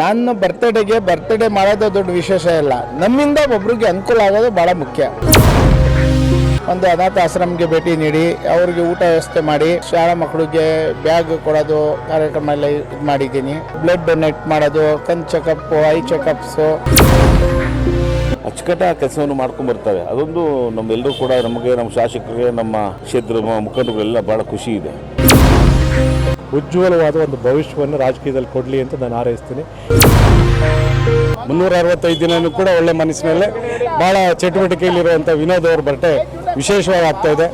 ನನ್ನ ಬರ್ತ್ಡೇಗೆ ಬರ್ತ್ಡೇ ಮಾಡೋದು ದೊಡ್ಡ ವಿಶೇಷ ಇಲ್ಲ. ನಮ್ಮಿಂದ ಒಬ್ರಿಗೆ ಅನುಕೂಲ ಆಗೋದು ಭಾಳ ಮುಖ್ಯ. ಒಂದು ಅನಾಥ ಆಶ್ರಮಕ್ಕೆ ಭೇಟಿ ನೀಡಿ, ಅವ್ರಿಗೆ ಊಟ ವ್ಯವಸ್ಥೆ ಮಾಡಿ, ಶಾಲಾ ಮಕ್ಕಳಿಗೆ ಬ್ಯಾಗ್ ಕೊಡೋದು ಕಾರ್ಯಕ್ರಮ ಎಲ್ಲ ಇದು ಮಾಡಿದ್ದೀನಿ. ಬ್ಲಡ್ ಡೊನೇಟ್ ಮಾಡೋದು, ಕಣ್ ಚೆಕಪ್ ಐ ಚೆಕಪ್ಸು ಅಚ್ಚುಕಟ್ಟ ಕೆಲಸವನ್ನು ಮಾಡ್ಕೊಂಡು ಬರ್ತಾರೆ. ಅದೊಂದು ನಮ್ಮೆಲ್ಲರೂ ಕೂಡ ನಮಗೆ, ನಮ್ಮ ಶಾಸಕರಿಗೆ, ನಮ್ಮ ಕ್ಷೇತ್ರ ಮುಖಂಡರುಗಳೆಲ್ಲ ಭಾಳ ಖುಷಿ ಇದೆ. ಉಜ್ವಲವಾದ ಒಂದು ಭವಿಷ್ಯವನ್ನು ರಾಜಕೀಯದಲ್ಲಿ ಕೊಡಲಿ ಅಂತ ನಾನು ಹಾರೈಸ್ತೀನಿ. ಮುನ್ನೂರ ಅರವತ್ತೈದು ದಿನನೂ ಕೂಡ ಒಳ್ಳೆ ಮನಸ್ಸಿನಲ್ಲೇ ಭಾಳ ಚಟುವಟಿಕೆಯಲ್ಲಿರುವಂಥ ವಿನೋದ್ ಅವ್ರ ಬಟ್ಟೆ ವಿಶೇಷವಾಗಿ ಆಗ್ತಾ ಇದೆ.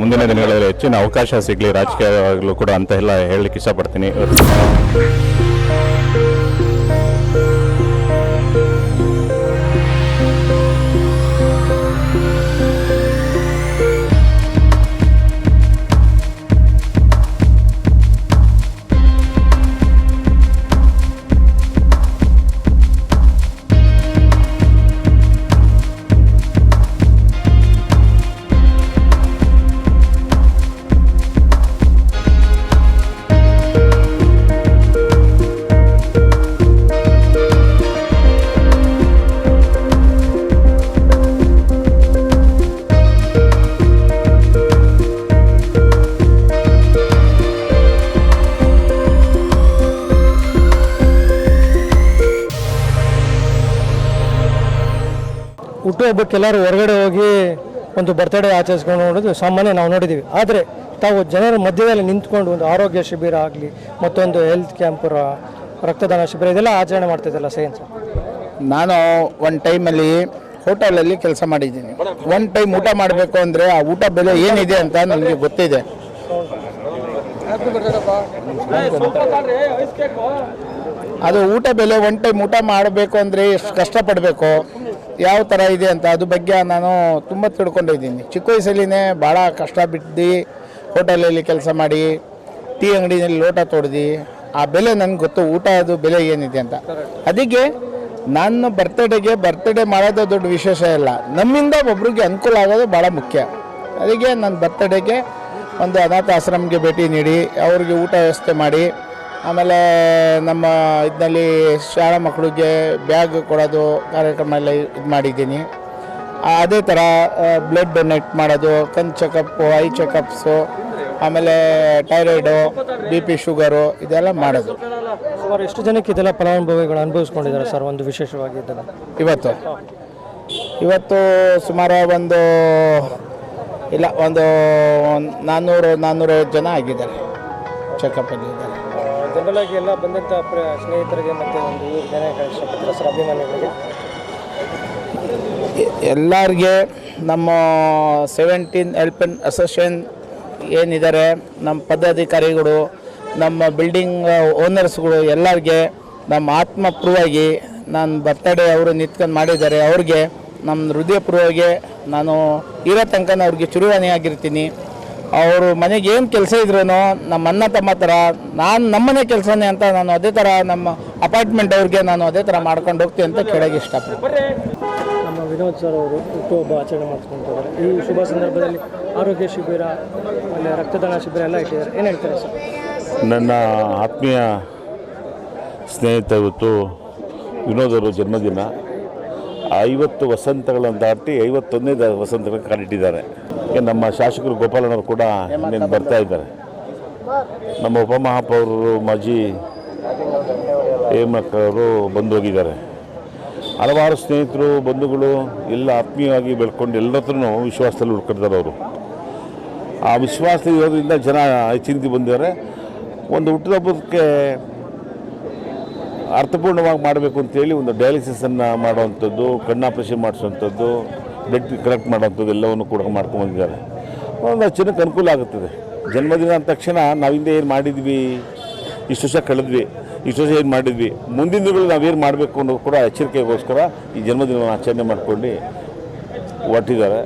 ಮುಂದಿನ ದಿನಗಳಲ್ಲಿ ಹೆಚ್ಚಿನ ಅವಕಾಶ ಸಿಗಲಿ, ರಾಜಕೀಯವಾಗಲೂ ಕೂಡ ಅಂತ ಎಲ್ಲ ಹೇಳಲಿಕ್ಕೆ ಇಷ್ಟಪಡ್ತೀನಿ. ಹುಟ್ಟುಹಬ್ಬಕ್ಕೆ ಎಲ್ಲರೂ ಹೊರಗಡೆ ಹೋಗಿ ಒಂದು ಬರ್ತ್ಡೇ ಆಚರಿಸ್ಕೊಂಡು ನೋಡೋದು ಸಾಮಾನ್ಯ ನಾವು ನೋಡಿದ್ದೀವಿ. ಆದರೆ ತಾವು ಜನರ ಮಧ್ಯದಲ್ಲಿ ನಿಂತ್ಕೊಂಡು ಒಂದು ಆರೋಗ್ಯ ಶಿಬಿರ ಆಗಲಿ ಮತ್ತೊಂದು ಹೆಲ್ತ್ ಕ್ಯಾಂಪ್ ರಕ್ತದಾನ ಶಿಬಿರ ಇದೆಲ್ಲ ಆಚರಣೆ ಮಾಡ್ತಿದ್ದಲ್ಲ ಸೈನ್ಸ್ ನಾನು ಒಂದು ಟೈಮಲ್ಲಿ ಹೋಟೆಲಲ್ಲಿ ಕೆಲಸ ಮಾಡಿದ್ದೀನಿ. ಒಂದು ಟೈಮ್ ಊಟ ಮಾಡಬೇಕು ಅಂದರೆ ಆ ಊಟ ಬೆಲೆ ಏನಿದೆ ಅಂತ ನನಗೆ ಗೊತ್ತಿದೆ. ಅದು ಊಟ ಬೆಲೆ ಒನ್ ಟೈಮ್ ಊಟ ಮಾಡಬೇಕು ಅಂದರೆ ಎಷ್ಟು ಕಷ್ಟಪಡಬೇಕು? ಯಾವ ಥರ ಇದೆ ಅಂತ ಅದು ಬಗ್ಗೆ ನಾನು ತುಂಬ ತಿಳ್ಕೊಂಡಿದ್ದೀನಿ ಚಿಕ್ಕ ವಯಸ್ಸಲ್ಲಿನೇ ಭಾಳ ಕಷ್ಟ ಬಿಟ್ಟು ಹೋಟೆಲಲ್ಲಿ ಕೆಲಸ ಮಾಡಿ, ಟೀ ಅಂಗಡಿನಲ್ಲಿ ಲೋಟ ತೊಡ್ದು, ಆ ಬೆಲೆ ನನಗೆ ಗೊತ್ತು, ಊಟ ಅದು ಬೆಲೆ ಏನಿದೆ ಅಂತ. ಅದಕ್ಕೆ ನನ್ನ ಬರ್ತಡೇಗೆ ಬರ್ತಡೇ ಮಾಡೋದು ದೊಡ್ಡ ವಿಶೇಷ ಇಲ್ಲ. ನಮ್ಮಿಂದ ಒಬ್ರಿಗೆ ಅನುಕೂಲ ಆಗೋದು ಭಾಳ ಮುಖ್ಯ. ಅದಕ್ಕೆ ನನ್ನ ಬರ್ತಡೇಗೆ ಒಂದು ಅನಾಥ ಆಶ್ರಮಕ್ಕೆ ಭೇಟಿ ನೀಡಿ, ಅವ್ರಿಗೆ ಊಟ ವ್ಯವಸ್ಥೆ ಮಾಡಿ ಆಮೇಲೆ ನಮ್ಮ ಇದರಲ್ಲಿ ಶಾಲಾ ಮಕ್ಕಳಿಗೆ ಬ್ಯಾಗ್ ಕೊಡೋದು ಕಾರ್ಯಕ್ರಮ ಎಲ್ಲ ಇದು ಮಾಡಿದ್ದೀನಿ. ಅದೇ ಥರ ಬ್ಲಡ್ ಡೊನೇಟ್ ಮಾಡೋದು ಕಣ್ ಚೆಕಪ್ಪು ಐ ಚೆಕಪ್ಸು ಆಮೇಲೆ ಟೈರಾಯ್ಡು ಬಿ ಪಿ ಶುಗರು ಇದೆಲ್ಲ ಮಾಡೋದು. ಸುಮಾರು ಎಷ್ಟು ಜನಕ್ಕೆ ಇದೆಲ್ಲ ಫಲಾನುಭವಿಗಳು ಅನುಭವಿಸ್ಕೊಂಡಿದ್ದಾರೆ ಸರ್ ಒಂದು ವಿಶೇಷವಾಗಿ ಇದೆಲ್ಲ? ಇವತ್ತು? ಇವತ್ತು ಸುಮಾರು ಒಂದು ಇಲ್ಲ ಒಂದು ನಾನ್ನೂರು ನಾನ್ನೂರೈವತ್ತು ಜನ ಆಗಿದ್ದಾರೆ. ಚೆಕಪ್ಪಲ್ಲಿ ಇದ್ದಾರೆ. ಜನರಲ್ ಆಗಿ ಎಲ್ಲ ಬಂದಂಥ ಸ್ನೇಹಿತರಿಗೆ ಮತ್ತು ಒಂದು ಊರು ಜನ ಇಷ್ಟಪಡ್ತಾರೆ ಅಭಿಮಾನಿಗಳಿಗೆ. ಎಲ್ಲರಿಗೆ ನಮ್ಮ ಸೆವೆಂಟೀನ್ ಹೆಲ್ಪ್ ಅಸೋಸಿಯೇಷನ್ ಏನಿದ್ದಾರೆ, ನಮ್ಮ ಪದಾಧಿಕಾರಿಗಳು, ನಮ್ಮ ಬಿಲ್ಡಿಂಗ್ ಓನರ್ಸ್ಗಳು ಎಲ್ಲರಿಗೆ ನಮ್ಮ ಆತ್ಮಪೂರ್ವವಾಗಿ ನಾನು ಬರ್ತಡೇ ಅವರು ನಿಂತ್ಕೊಂಡು ಮಾಡಿದ್ದಾರೆ, ಅವ್ರಿಗೆ ನಮ್ಮ ಹೃದಯಪೂರ್ವವಾಗಿ ನಾನು ಇರೋ ತನಕ ಅವ್ರಿಗೆ ಚುರುವಾಣಿ ಆಗಿರ್ತೀನಿ. ಅವರು ಮನೆಗೆ ಏನು ಕೆಲಸ ಇದ್ರೂ ನಮ್ಮ ಅಣ್ಣ ತಮ್ಮ ಥರ ನಾನು ನಮ್ಮನೆ ಕೆಲಸನೇ ಅಂತ ನಾನು ಅದೇ ಥರ ನಮ್ಮ ಅಪಾರ್ಟ್ಮೆಂಟ್ ಅವ್ರಿಗೆ ನಾನು ಅದೇ ಥರ ಮಾಡ್ಕೊಂಡು ಹೋಗ್ತೀನಿ ಅಂತ ಕೇಳೋಕ್ಕೆ ಇಷ್ಟಪಡ್ತೀನಿ. ನಮ್ಮ ವಿನೋದ್ ಸರ್ ಅವರು ಹುಟ್ಟುಹಬ್ಬ ಆಚರಣೆ ಮಾಡ್ಕೊಂಡಿದ್ದಾರೆ ಈ ಶುಭ ಸಂದರ್ಭದಲ್ಲಿ ಆರೋಗ್ಯ ಶಿಬಿರ ಆಮೇಲೆ ರಕ್ತದಾನ ಶಿಬಿರ ಎಲ್ಲ ಇಟ್ಟಿದ್ದಾರೆ. ಏನು ಹೇಳ್ತಾರೆ ಸರ್ ನನ್ನ ಆತ್ಮೀಯ ಸ್ನೇಹಿತ ಇವತ್ತು ವಿನೋದ್ ಅವರ ಜನ್ಮದಿನ. ಐವತ್ತು ವಸಂತಗಳನ್ನು ದಾಟಿ ಐವತ್ತೊಂದನೇ ದ- ವಸಂತಗಳನ್ನು ಕಾಲಿಟ್ಟಿದ್ದಾರೆ. ಈಗ ನಮ್ಮ ಶಾಸಕರು ಗೋಪಾಲನವರು ಕೂಡ ಇನ್ನೇನು ಬರ್ತಾ ಇದ್ದಾರೆ. ನಮ್ಮ ಉಪಮಹಾಪೌರರು ಮಾಜಿ ಹೇಮಕ್ಕವರು ಬಂದು ಹೋಗಿದ್ದಾರೆ ಹಲವಾರು ಸ್ನೇಹಿತರು, ಬಂಧುಗಳು ಎಲ್ಲ ಆತ್ಮೀಯವಾಗಿ ಬೆಳ್ಕೊಂಡು ಎಲ್ಲರ ಹತ್ರನೂ ವಿಶ್ವಾಸದಲ್ಲಿ ಉಳ್ಕೊಳ್ತಾರೆ ಅವರು. ಆ ವಿಶ್ವಾಸ ಇರೋದ್ರಿಂದ ಜನ ಚಿಂತೆ ಬಂದಿದ್ದಾರೆ. ಒಂದು ಹುಟ್ಟುಹಬ್ಬಕ್ಕೆ ಅರ್ಥಪೂರ್ಣವಾಗಿ ಮಾಡಬೇಕು ಅಂತೇಳಿ ಒಂದು ಡಯಾಲಿಸಿಸನ್ನು ಮಾಡುವಂಥದ್ದು, ಕಣ್ಣಾಪರೇಷನ್ ಮಾಡಿಸುವಂಥದ್ದು ಬ್ಲಡ್ ಕಲೆಕ್ಟ್ ಮಾಡುವಂಥದ್ದು ಎಲ್ಲವನ್ನು ಕೂಡ ಮಾಡ್ಕೊಂಬಂದಿದ್ದಾರೆ ಒಂದು ಜನಕ್ಕೆ ಅನುಕೂಲ ಆಗುತ್ತದೆ. ಜನ್ಮದಿನ ಅಂದ ತಕ್ಷಣ ನಾವಿಂದ ಏನು ಮಾಡಿದ್ವಿ? ಇಷ್ಟು ವರ್ಷ ಕಳೆದ್ವಿ. ಇಷ್ಟು ವರ್ಷ ಏನು ಮಾಡಿದ್ವಿ? ಮುಂದಿನ ದಿನಗಳು ನಾವೇನು ಮಾಡಬೇಕು ಅನ್ನೋದು ಕೂಡ ಎಚ್ಚರಿಕೆಗೋಸ್ಕರ ಈ ಜನ್ಮದಿನವನ್ನು ಆಚರಣೆ ಮಾಡ್ಕೊಂಡು ಹೊಟ್ಟಿದ್ದಾರೆ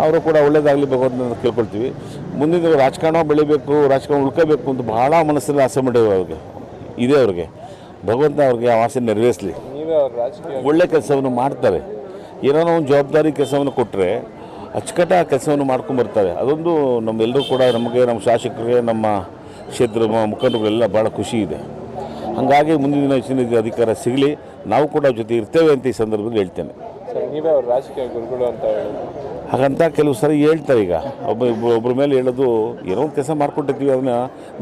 ಅವರು ಕೂಡ ಒಳ್ಳೇದಾಗಲಿ ಅಂತ ಕೇಳ್ಕೊಳ್ತೀವಿ. ಮುಂದಿನ ದಿನ ರಾಜಕಾರಣ ಬೆಳಿಬೇಕು ರಾಜಕಾರಣ ಉಳ್ಕೋಬೇಕು ಅಂತ ಭಾಳ ಮನಸ್ಸಲ್ಲಿ ಆಸೆ ಮಾಡಿದ್ರು ಅವ್ರಿಗೆ. ಇದೆ ಅವ್ರಿಗೆ. ಭಗವಂತ ಅವ್ರಿಗೆ ಆ ಆಸೆ ನೆರವೇರಿಸಲಿ. ಒಳ್ಳೆ ಕೆಲಸವನ್ನು ಮಾಡ್ತಾರೆ. ಏನೋ ಒಂದು ಜವಾಬ್ದಾರಿ ಕೆಲಸವನ್ನು ಕೊಟ್ಟರೆ ಅಚ್ಚುಕಟ್ಟಾಗಿ ಕೆಲಸವನ್ನು ಮಾಡ್ಕೊಂಬರ್ತಾರೆ. ಅದೊಂದು ನಮ್ಮೆಲ್ಲರೂ ಕೂಡ ನಮಗೆ ನಮ್ಮ ಶಾಸಕರಿಗೆ ನಮ್ಮ ಕ್ಷೇತ್ರ ಮುಖಂಡರುಗಳೆಲ್ಲ ಭಾಳ ಖುಷಿ ಇದೆ. ಹಾಗಾಗಿ ಮುಂದಿನ ದಿನ ಹೆಚ್ಚಿನ ಅಧಿಕಾರ ಸಿಗಲಿ ನಾವು ಕೂಡ ಅವ್ರ ಜೊತೆ ಇರ್ತೇವೆ ಅಂತ ಈ ಸಂದರ್ಭದಲ್ಲಿ ಹೇಳ್ತೇನೆ. ಸರ್ ನೀವೇ ಅವ್ರ ರಾಜಕೀಯ ಗುರುಗಳು ಅಂತ ಹೇಳೋದು ಹಾಗಂತ ಕೆಲವು ಸರಿ ಹೇಳ್ತಾರೆ ಈಗ. ಒಬ್ಬ ಒಬ್ಬ- ಒಬ್ಬರ ಮೇಲೆ ಹೇಳೋದು ಏನೋ ಒಂದು ಕೆಲಸ ಮಾಡ್ಕೊಟ್ಟಿರ್ತೀವಿ ಅದನ್ನ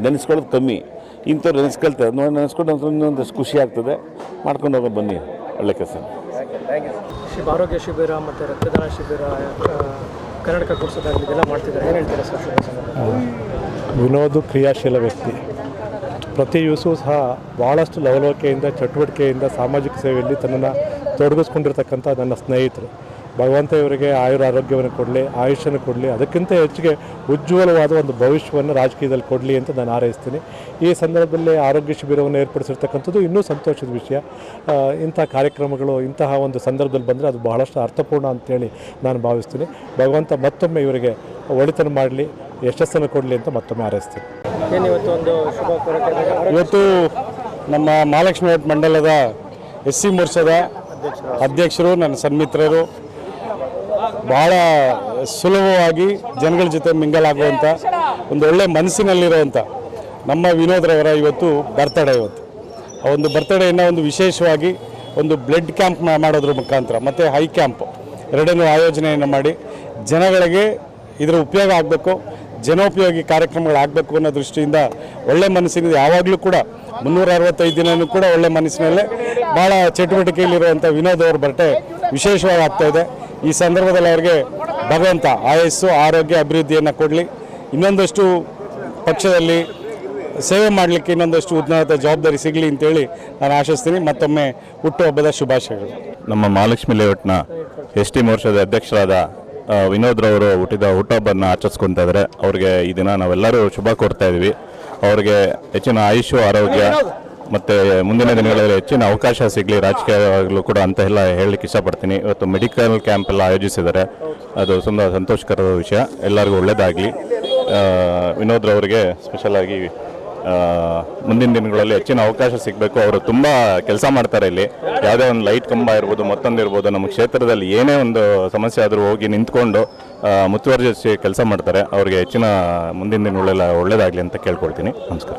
ನೆನೆಸ್ಕೊಳ್ಳೋದು ಕಮ್ಮಿ. ಇಂಥವ್ರು ನೆನೆಸ್ಕೊಳ್ತಾರೆ. ನೋಡಿ ನೆನೆಸ್ಕೊಂಡು ಅಂತ ಇನ್ನೊಂದಷ್ಟು ಖುಷಿ ಆಗ್ತದೆ. ಮಾಡ್ಕೊಂಡು ಹೋಗೋದು ಬನ್ನಿ ಒಳ್ಳೆ ಕೆಲಸ. ಶಿಬ ಆರೋಗ್ಯ ಶಿಬಿರ ಮತ್ತು ರಕ್ತದಾನ ಶಿಬಿರ ಕರ್ನಾಟಕ ಕೊಡಿಸೋದಾಗಲಿ ಇದೆಲ್ಲ ಮಾಡ್ತಿದ್ದಾರೆ. ಏನು ಹೇಳ್ತೀರಾ ಸರ್ ವಿನೋದ್ ಕ್ರಿಯಾಶೀಲ ವ್ಯಕ್ತಿ. ಪ್ರತಿ ದಿವಸವೂ ಸಹ ಭಾಳಷ್ಟು ಲವಲವಿಕೆಯಿಂದ, ಚಟುವಟಿಕೆಯಿಂದ, ಸಾಮಾಜಿಕ ಸೇವೆಯಲ್ಲಿ ತನ್ನನ್ನು ತೊಡಗಿಸ್ಕೊಂಡಿರ್ತಕ್ಕಂಥ ನನ್ನ ಸ್ನೇಹಿತರು. ಭಗವಂತ ಇವರಿಗೆ ಆಯುರ ಆರೋಗ್ಯವನ್ನು ಕೊಡಲಿ ಆಯುಷ್ಯನ ಕೊಡಲಿ ಅದಕ್ಕಿಂತ ಹೆಚ್ಚಿಗೆ ಉಜ್ವಲವಾದ ಒಂದು ಭವಿಷ್ಯವನ್ನು ರಾಜಕೀಯದಲ್ಲಿ ಕೊಡಲಿ ಅಂತ ನಾನು ಹಾರೈಸ್ತೀನಿ. ಈ ಸಂದರ್ಭದಲ್ಲಿ ಆರೋಗ್ಯ ಶಿಬಿರವನ್ನು ಏರ್ಪಡಿಸಿರ್ತಕ್ಕಂಥದ್ದು ಇನ್ನೂ ಸಂತೋಷದ ವಿಷಯ. ಇಂಥ ಕಾರ್ಯಕ್ರಮಗಳು ಇಂತಹ ಒಂದು ಸಂದರ್ಭದಲ್ಲಿ ಬಂದರೆ ಅದು ಬಹಳಷ್ಟು ಅರ್ಥಪೂರ್ಣ ಅಂತೇಳಿ ನಾನು ಭಾವಿಸ್ತೀನಿ. ಭಗವಂತ ಮತ್ತೊಮ್ಮೆ ಇವರಿಗೆ ಒಳಿತನ ಮಾಡಲಿ ಯಶಸ್ಸನ್ನು ಕೊಡಲಿ ಅಂತ ಮತ್ತೊಮ್ಮೆ ಹಾರೈಸ್ತೀನಿ. ಇವತ್ತು ಒಂದು ಶುಭ ಕೋರಕ್ಕೆ ಇವತ್ತು ನಮ್ಮ ಮಹಾಲಕ್ಷ್ಮಿ ಮಂಡಲದ ಎಸ್ ಸಿ ಮೋರ್ಚಾದ ಅಧ್ಯಕ್ಷರು ನನ್ನ ಸನ್ಮಿತ್ರರು ಭಾಳ ಸುಲಭವಾಗಿ ಜನಗಳ ಜೊತೆ ಮಿಂಗಲ್ ಆಗುವಂಥ ಒಂದು ಒಳ್ಳೆ ಮನಸ್ಸಿನಲ್ಲಿರುವಂಥ ನಮ್ಮ ವಿನೋದ್ರವರ ಇವತ್ತು ಬರ್ತಡೇ ಇವತ್ತು. ಆ ಒಂದು ಬರ್ತಡೇನ ಒಂದು ವಿಶೇಷವಾಗಿ ಒಂದು ಬ್ಲಡ್ ಕ್ಯಾಂಪ್ ಮಾಡೋದ್ರ ಮುಖಾಂತರ ಮತ್ತು ಹೈ ಕ್ಯಾಂಪ್ ಎರಡನ್ನೂ ಆಯೋಜನೆಯನ್ನು ಮಾಡಿ ಜನಗಳಿಗೆ ಇದರ ಉಪಯೋಗ ಆಗಬೇಕು, ಜನೋಪಯೋಗಿ ಕಾರ್ಯಕ್ರಮಗಳಾಗಬೇಕು ಅನ್ನೋ ದೃಷ್ಟಿಯಿಂದ ಒಳ್ಳೆ ಮನಸ್ಸಿನ ಯಾವಾಗಲೂ ಕೂಡ ಮುನ್ನೂರ ಅರವತ್ತೈದು ದಿನವೂ ಕೂಡ ಒಳ್ಳೆ ಮನಸ್ಸಿನಲ್ಲೇ ಭಾಳ ಚಟುವಟಿಕೆಯಲ್ಲಿರುವಂಥ ವಿನೋದ್ ಅವ್ರ ಬಟ್ಟೆ ವಿಶೇಷವಾಗಿ ಆಗ್ತಾಯಿದೆ ಈ ಸಂದರ್ಭದಲ್ಲಿ ಅವರಿಗೆ ಭಗವಂತ ಆಯಸ್ಸು, ಆರೋಗ್ಯ, ಅಭಿವೃದ್ಧಿಯನ್ನು ಕೊಡಲಿ. ಇನ್ನೊಂದಷ್ಟು ಪಕ್ಷದಲ್ಲಿ ಸೇವೆ ಮಾಡಲಿಕ್ಕೆ ಇನ್ನೊಂದಷ್ಟು ಉನ್ನತ ಜವಾಬ್ದಾರಿ ಸಿಗಲಿ ಅಂತೇಳಿ ನಾನು ಆಶಿಸ್ತೀನಿ. ಮತ್ತೊಮ್ಮೆ ಹುಟ್ಟುಹಬ್ಬದ ಶುಭಾಶಯಗಳು. ನಮ್ಮ ಮಹಾಲಕ್ಷ್ಮಿ ಲೇಔಟ್ನ ಎಸ್ ಟಿ ಮೋರ್ಚಾದ ಅಧ್ಯಕ್ಷರಾದ ವಿನೋದ್ರವರು ವಿನೋದ್ ರವರು ಹುಟ್ಟಿದ ಹುಟ್ಟುಹಬ್ಬನ ಆಚರಿಸ್ಕೊತಾ ಇದ್ದಾರೆ. ಅವ್ರಿಗೆ ಈ ದಿನ ನಾವೆಲ್ಲರೂ ಶುಭ ಕೋರ್ತಾ ಇದ್ದೀವಿ. ಅವ್ರಿಗೆ ಹೆಚ್ಚಿನ ಆಯುಷು, ಆರೋಗ್ಯ ಮತ್ತು ಮುಂದಿನ ದಿನಗಳಲ್ಲಿ ಹೆಚ್ಚಿನ ಅವಕಾಶ ಸಿಗಲಿ, ರಾಜಕೀಯವಾಗಲೂ ಕೂಡ ಅಂತ ಎಲ್ಲ ಹೇಳಲಿಕ್ಕೆ ಇಷ್ಟಪಡ್ತೀನಿ. ಇವತ್ತು ಮೆಡಿಕಲ್ ಕ್ಯಾಂಪ್ ಎಲ್ಲ ಆಯೋಜಿಸಿದ್ದಾರೆ. ಅದು ತುಂಬ ಸಂತೋಷಕರದ ವಿಷಯ. ಎಲ್ಲರಿಗೂ ಒಳ್ಳೆಯದಾಗಲಿ. ವಿನೋದ್ ರವರಿಗೆ ಸ್ಪೆಷಲಾಗಿ ಮುಂದಿನ ದಿನಗಳಲ್ಲಿ ಹೆಚ್ಚಿನ ಅವಕಾಶ ಸಿಗಬೇಕು. ಅವರು ತುಂಬ ಕೆಲಸ ಮಾಡ್ತಾರೆ ಇಲ್ಲಿ. ಯಾವುದೇ ಒಂದು ಲೈಟ್ ಕಂಬ ಇರ್ಬೋದು, ಮತ್ತೊಂದು ಇರ್ಬೋದು, ನಮ್ಮ ಕ್ಷೇತ್ರದಲ್ಲಿ ಏನೇ ಒಂದು ಸಮಸ್ಯೆ ಆದರೂ ಹೋಗಿ ನಿಂತ್ಕೊಂಡು ಮುತುವರ್ಜಿಸಿ ಕೆಲಸ ಮಾಡ್ತಾರೆ. ಅವರಿಗೆ ಹೆಚ್ಚಿನ ಮುಂದಿನ ದಿನಗಳೆಲ್ಲ ಒಳ್ಳೆಯದಾಗಲಿ ಅಂತ ಕೇಳ್ಕೊಳ್ತೀನಿ. ನಮಸ್ಕಾರ.